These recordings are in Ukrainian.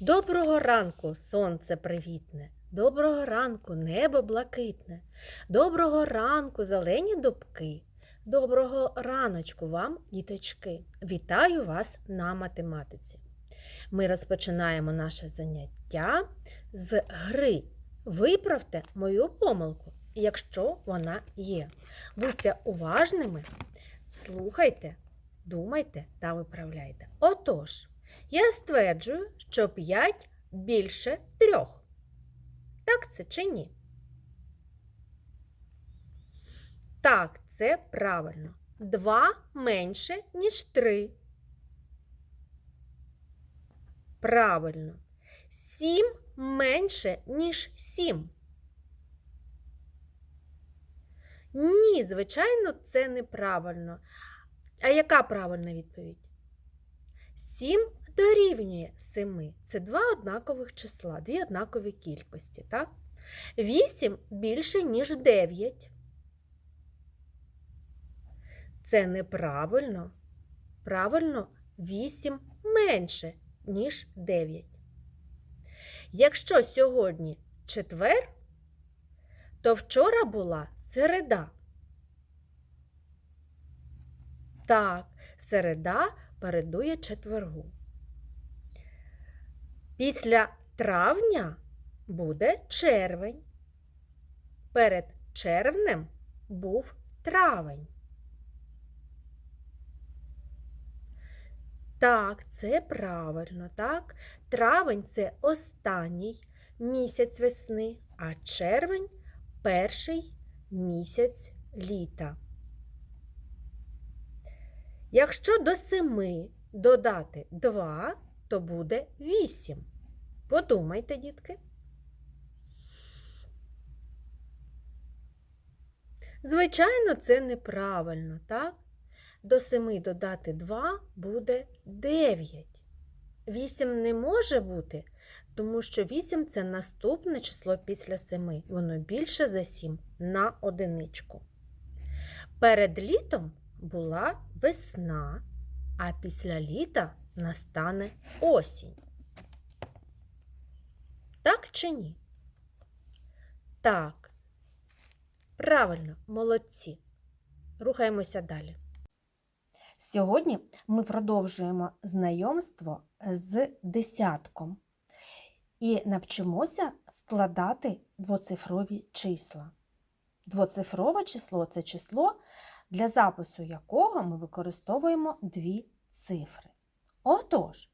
Доброго ранку, сонце привітне, доброго ранку, небо блакитне, доброго ранку, зелені дубки, доброго раночку вам, діточки. Вітаю вас на математиці. Ми розпочинаємо наше заняття з гри. Виправте мою помилку, якщо вона є. Будьте уважними, слухайте, думайте та виправляйте. Отож. Я стверджую, що 5 більше трьох. Так це чи ні? Так, це правильно. 2 менше, ніж 3. Правильно. 7 менше, ніж 7. Ні, звичайно, це неправильно. А яка правильна відповідь? 7 дорівнює 7. Це два однакових числа, дві однакові кількості, так? 8 більше, ніж 9. Це неправильно. Правильно, 8 менше, ніж 9. Якщо сьогодні четвер, то вчора була середа. Так, середа передує четвергу. Після травня буде червень. Перед червнем був травень. Так, це правильно, так? Травень це останній місяць весни, а червень перший місяць літа. Якщо до семи додати 2, то буде 8. Подумайте, дітки. Звичайно, це неправильно, так? До 7 додати 2 буде 9. 8 не може бути, тому що 8 це наступне число після 7. Воно більше за 7 на одиничку. Перед літом була весна, а після літа настане осінь. Чи ні? Так. Правильно, молодці. Рухаємося далі. Сьогодні ми продовжуємо знайомство з десятком і навчимося складати двоцифрові числа. Двоцифрове число це число, для запису якого ми використовуємо дві цифри. Отож,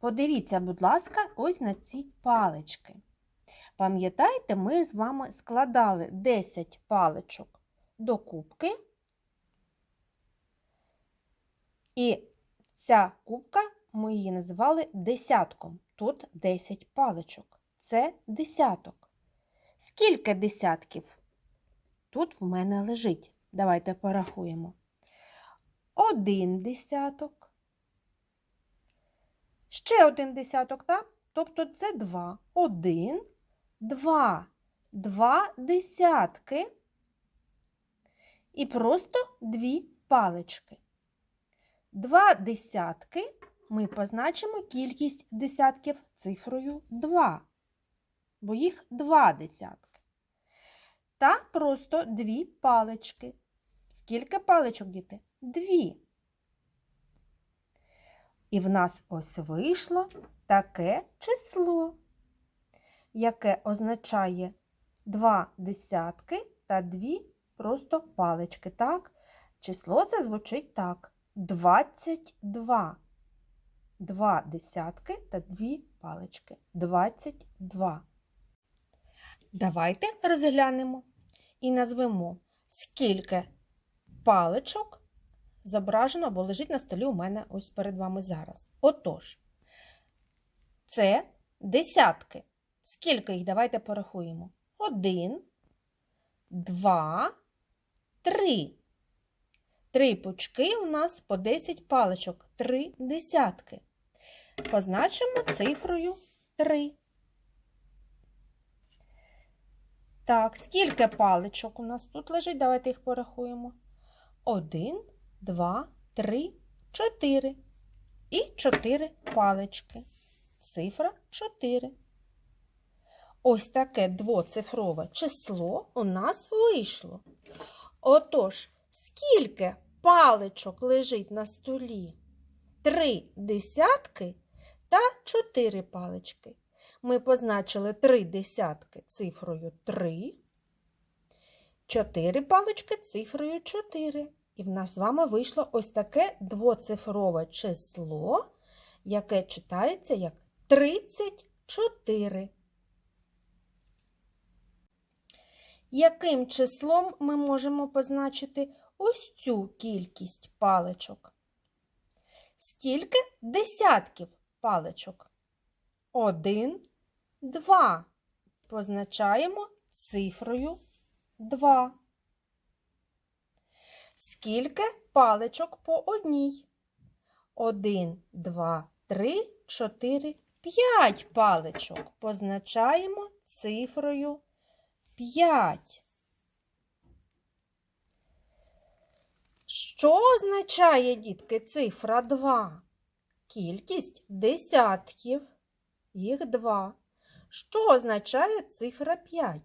подивіться, будь ласка, ось на ці палички. Пам'ятаєте, ми з вами складали 10 паличок до кубки, і ця кубка ми її називали десятком. Тут 10 паличок. Це десяток. Скільки десятків тут в мене лежить? Давайте порахуємо. Один десяток. Ще один десяток, так? Тобто це два. Один, два. Два десятки. І просто дві палички. Два десятки ми позначимо кількість десятків цифрою 2, бо їх два десятки. Та просто дві палички. Скільки паличок, діти? Дві. І в нас ось вийшло таке число, яке означає два десятки та дві просто палички. Так? Число це звучить так. 22. Два десятки та дві палички. 22. Давайте розглянемо і назвемо, скільки паличок зображено або лежить на столі у мене ось перед вами зараз. Отож, це десятки. Скільки їх? Давайте порахуємо. Один, два, три. Три пучки у нас по 10 паличок. Три десятки. Позначимо цифрою 3. Так, скільки паличок у нас тут лежить? Давайте їх порахуємо. Один, два, три, чотири. І чотири палички. цифра 4. Ось таке двоцифрове число у нас вийшло. Отож, скільки паличок лежить на столі? Три десятки та чотири палички. Ми позначили три десятки цифрою 3, чотири палички цифрою 4. І в нас з вами вийшло ось таке двоцифрове число, яке читається як 34. Яким числом ми можемо позначити ось цю кількість паличок? Скільки десятків паличок? Один, два. Позначаємо цифрою 2. Скільки паличок по одній? Один, два, три, чотири, п'ять паличок. Позначаємо цифрою 5. Що означає, дітки, цифра 2? Кількість десятків. Їх 2. Що означає цифра 5?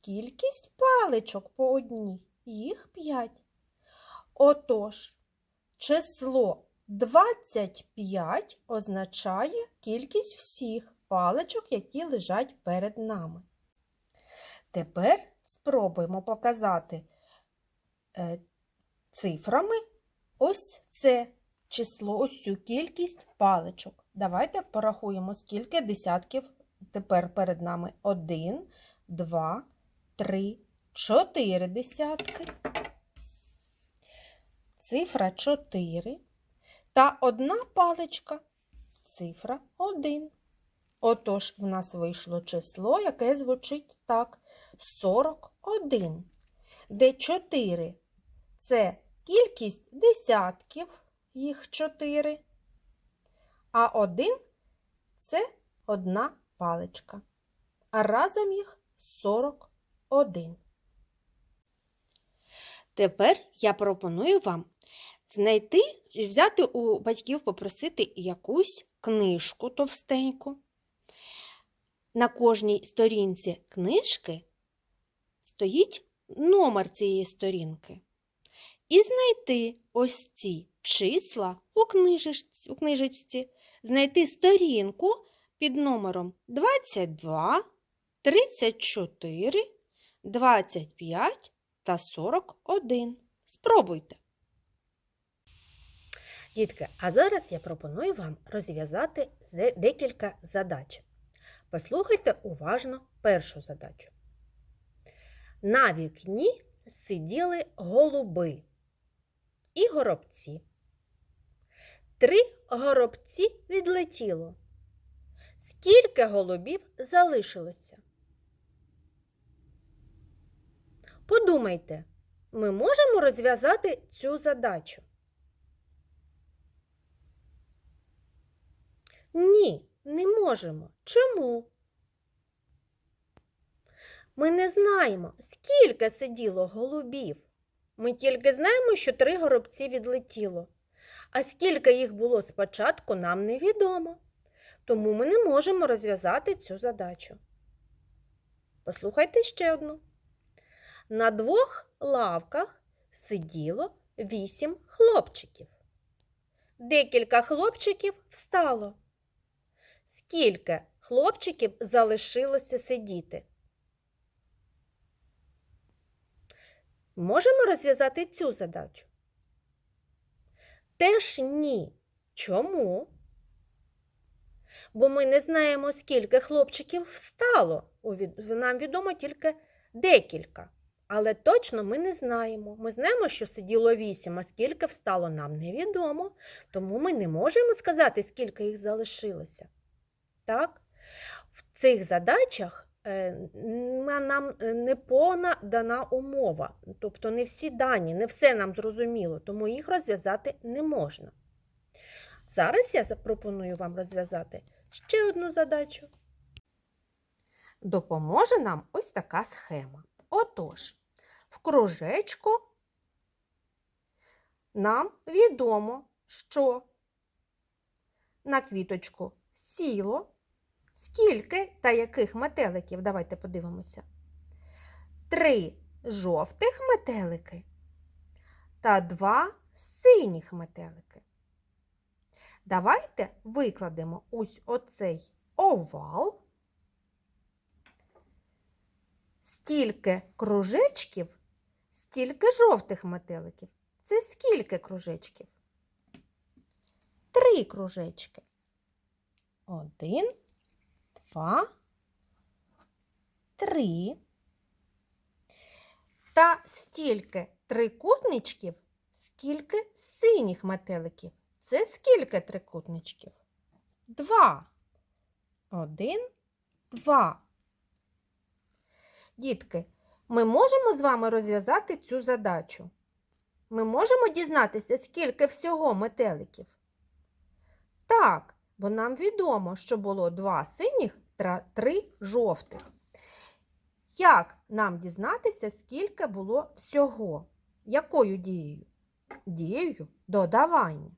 Кількість паличок по одній. Їх 5. Отож, число 25 означає кількість всіх паличок, які лежать перед нами. Тепер спробуємо показати е, цифрами ось це число, ось цю кількість паличок. Давайте порахуємо, скільки десятків тепер перед нами. Один, два, три, чотири десятки. Цифра 4 та одна паличка. Цифра 1. Отож, в нас вийшло число, яке звучить так: 41, де 4 це кількість десятків, їх 4, а 1 це одна паличка. А разом їх 41. Тепер я пропоную вам знайти, взяти у батьків, попросити якусь книжку товстеньку. На кожній сторінці книжки стоїть номер цієї сторінки. І знайти ось ці числа у книжечці, у книжечці, знайти сторінку під номером 22, 34, 25 та 41. Спробуйте. Дітки, а зараз я пропоную вам розв'язати декілька задач. Послухайте уважно першу задачу. На вікні сиділи голуби і горобці. Три горобці відлетіло. Скільки голубів залишилося? Подумайте, ми можемо розв'язати цю задачу? Ні, не можемо. Чому? Ми не знаємо, скільки сиділо голубів. Ми тільки знаємо, що три горобці відлетіло. А скільки їх було спочатку, нам невідомо. Тому ми не можемо розв'язати цю задачу. Послухайте ще одну. На двох лавках сиділо вісім хлопчиків. Декілька хлопчиків встало. Скільки хлопчиків залишилося сидіти? Можемо розв'язати цю задачу? Теж ні. Чому? Бо ми не знаємо, скільки хлопчиків встало. Нам відомо тільки декілька. Але точно ми не знаємо. Ми знаємо, що сиділо вісім, а скільки встало, нам невідомо. Тому ми не можемо сказати, скільки їх залишилося. Так? В цих задачах е, нам не повна дана умова. Тобто не всі дані, не все нам зрозуміло, тому їх розв'язати не можна. Зараз я запропоную вам розв'язати ще одну задачу. Допоможе нам ось така схема. Отож, в кружечку нам відомо, що на квіточку сіло скільки та яких метеликів? Давайте подивимося. Три жовтих метелики та два синіх метелики. Давайте викладемо ось оцей овал. Стільки кружечків, стільки жовтих метеликів. Це скільки кружечків? Три кружечки. Один, два, три. Та стільки трикутничків, скільки синіх метеликів. Це скільки трикутничків? Два. Один, два. Дітки, ми можемо з вами розв'язати цю задачу. Ми можемо дізнатися, скільки всього метеликів? Так, бо нам відомо, що було два синіх три жовтих. Як нам дізнатися, скільки було всього? Якою дією? Дією додавання.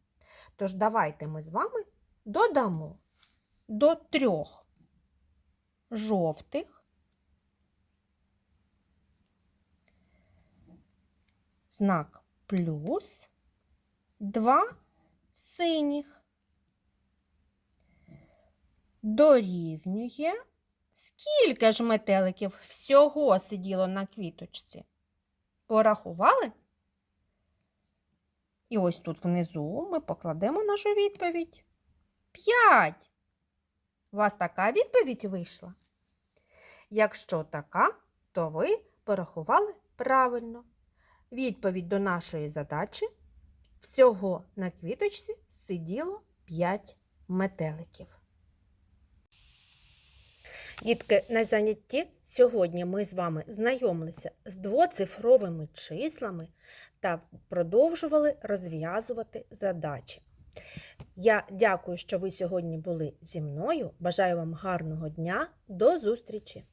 Тож давайте ми з вами додамо до трьох жовтих знак плюс два синіх дорівнює. Скільки ж метеликів всього сиділо на квіточці? Порахували? І ось тут внизу ми покладемо нашу відповідь. П'ять. У вас така відповідь вийшла? Якщо така, то ви порахували правильно. Відповідь до нашої задачі всього на квіточці сиділо 5 метеликів. Дітки, на занятті сьогодні ми з вами знайомилися з двоцифровими числами та продовжували розв'язувати задачі. Я дякую, що ви сьогодні були зі мною. Бажаю вам гарного дня. До зустрічі!